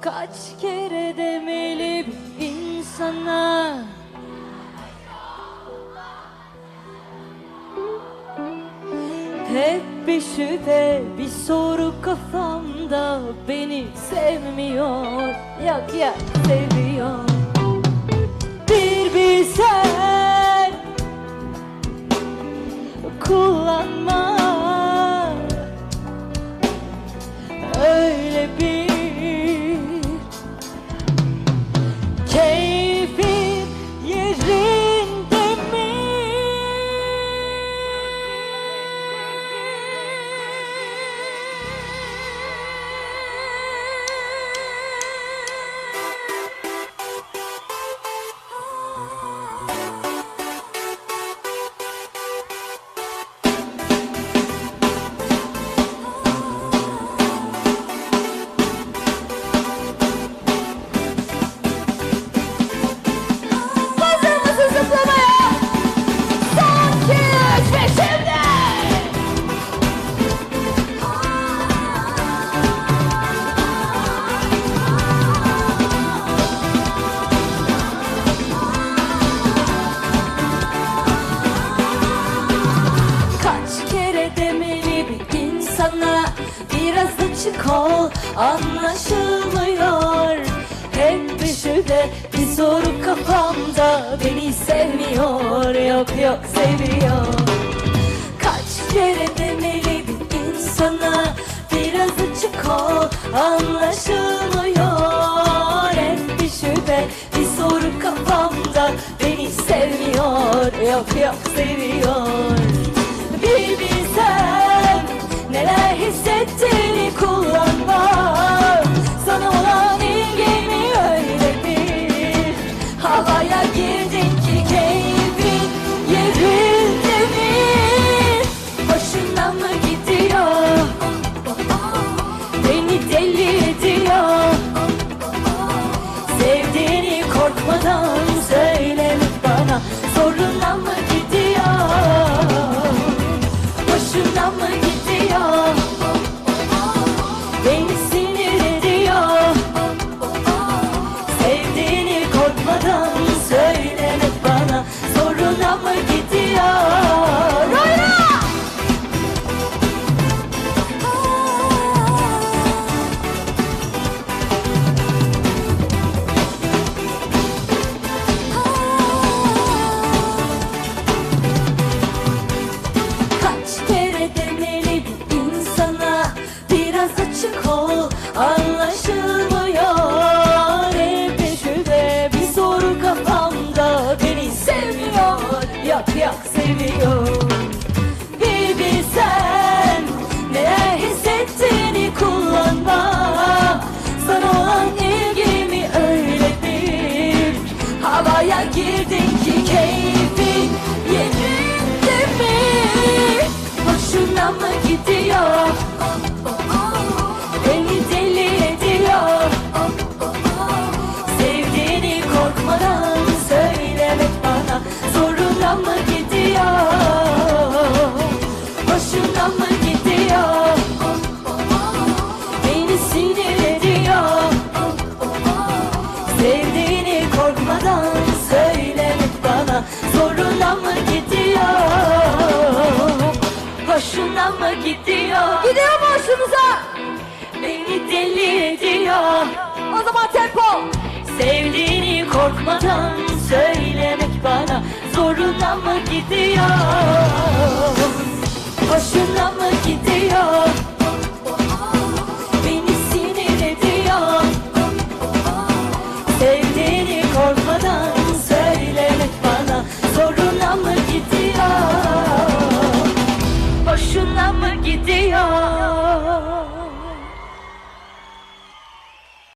Kaç kere demeli bir insana? Hep bir şüphe, bir soru kafamda Beni sevmiyor, yok ya seviyor. Bir bilsen kullanma. Öyle bir açık ol anlaşılmıyor. Hep şüphe bir soru kafamda. Beni sevmiyor yok yok seviyor. Kaç kere demeli bir insana Biraz açık ol anlaşılmıyor. Hep şüphe bir soru kafamda. Beni sevmiyor yok yok seviyor. Bir bilsen neler hissettiğini yok seviyor Hoşuna mı gidiyor? Beni sinir ediyor Sevdiğini korkmadan söylemek bana Zoruna mı gidiyor? Hoşuna mı gidiyor? Gidiyor mu hoşunuza? Beni deli ediyor O zaman tempo Sevdiğini korkmadan söylemek bana Zoruna mı gidiyor? Hoşuna mı gidiyor?